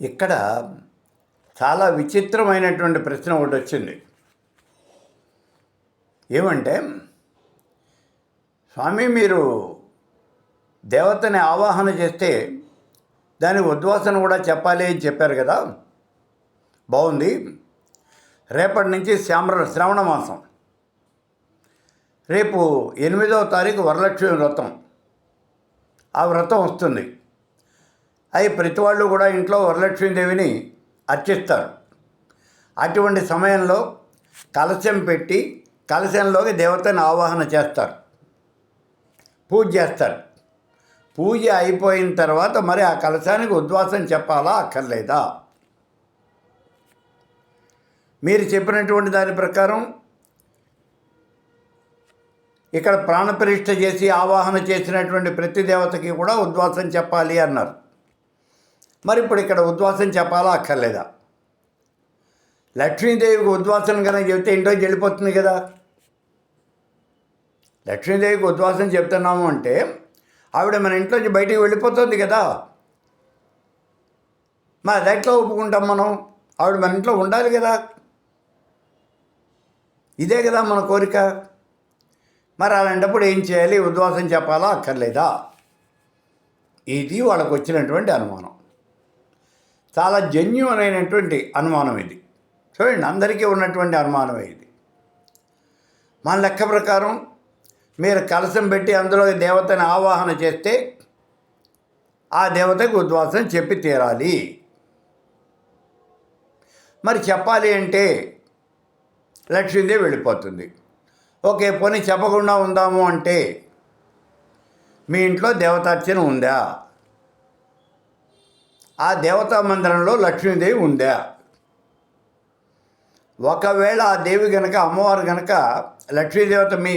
ఇక్కడ చాలా విచిత్రమైనటువంటి ప్రశ్న ఒకటి వచ్చింది. ఏమంటే స్వామి మీరు దేవతని ఆవాహన చేస్తే దాని ఉద్వాసన కూడా చెప్పాలి అని చెప్పారు కదా? బాగుంది. రేపటి నుంచి శ్యామర శ్రావణ మాసం. రేపు ఎనిమిదవ తారీఖు వరలక్ష్మి వ్రతం. ఆ వ్రతం వస్తుంది. అవి ప్రతి వాళ్ళు కూడా ఇంట్లో వరలక్ష్మీదేవిని అర్చిస్తారు. అటువంటి సమయంలో కలశం పెట్టి కలశంలోకి దేవతని ఆవాహన చేస్తారు. పూజ చేస్తారు. పూజ అయిపోయిన తర్వాత మరి ఆ కలశానికి ఉద్వాసం చెప్పాలా అక్కర్లేదా? మీరు చెప్పినటువంటి దాని ప్రకారం ఇక్కడ ప్రాణప్రతిష్ఠ చేసి ఆవాహన చేసినటువంటి ప్రతి దేవతకి కూడా ఉద్వాసం చెప్పాలి అన్నారు. మరి ఇప్పుడు ఇక్కడ ఉద్వాసం చెప్పాలా అక్కర్లేదా? లక్ష్మీదేవికి ఉద్వాసన కనుక చెబితే ఇంట్లోకి వెళ్ళిపోతుంది కదా. లక్ష్మీదేవికి ఉద్వాసం చెప్తున్నాము అంటే ఆవిడ మన ఇంట్లోంచి బయటికి వెళ్ళిపోతుంది కదా. మా అది ఒప్పుకుంటాం మనం. ఆవిడ మన ఇంట్లో ఉండాలి కదా. ఇదే కదా మన కోరిక. మరి అలాంటప్పుడు ఏం చేయాలి? ఉద్వాసం చెప్పాలా అక్కర్లేదా? ఇది వాళ్ళకు వచ్చినటువంటి అనుమానం. చాలా జెన్యున్ అయినటువంటి అనుమానం ఇది. చూడండి అందరికీ ఉన్నటువంటి అనుమానమే ఇది. మన లెక్క ప్రకారం మీరు కలసం పెట్టి అందులో దేవతని ఆవాహన చేస్తే ఆ దేవతకు ఉద్వాసం చెప్పి తీరాలి. మరి చెప్పాలి అంటే లక్ష్మీదేవి వెళ్ళిపోతుంది. ఓకే పోనీ చెప్పకుండా ఉందాము అంటే మీ ఇంట్లో దేవతార్చన ఉందా? ఆ దేవతా మందిరంలో లక్ష్మీదేవి ఉందా ఒకవేళ ఆ దేవి గనక అమ్మవారు గనక లక్ష్మీదేవత మీ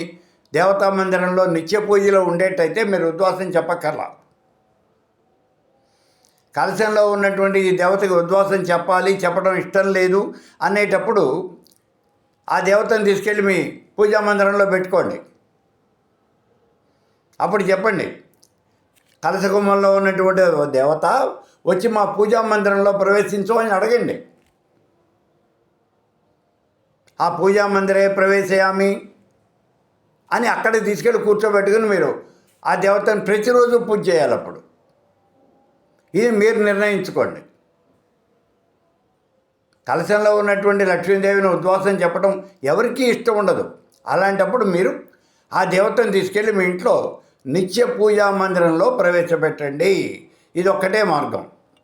దేవతా మందిరంలో నిత్య పూజలో ఉండేటైతే మీరు ఉద్వాసం చెప్పక్కర్లా. కలశంలో ఉన్నటువంటి ఈ దేవతకి ఉద్వాసం చెప్పాలి చెప్పడం ఇష్టం లేదు అనేటప్పుడు ఆ దేవతను తీసుకెళ్ళి మీ పూజా మందిరంలో పెట్టుకోండి. అప్పుడు చెప్పండి. కలశకుమంలో ఉన్నటువంటి దేవత వచ్చి మా పూజా మందిరంలో ప్రవేశించు అని అడగండి ఆ పూజా మందిరే ప్రవేశయామి అని అక్కడికి తీసుకెళ్ళి కూర్చోబెట్టుకుని మీరు ఆ దేవతను ప్రతిరోజు పూజ చేయాలి అప్పుడు. ఇది మీరు నిర్ణయించుకోండి. కలశంలో ఉన్నటువంటి లక్ష్మీదేవిని ఉద్వాసం చెప్పడం ఎవరికీ ఇష్టం ఉండదు. అలాంటప్పుడు మీరు ఆ దేవతను తీసుకెళ్ళి మీ ఇంట్లో నిత్య పూజా మందిరంలో ప్రవేశపెట్టండి. ఇది ఒక్కటే మార్గం.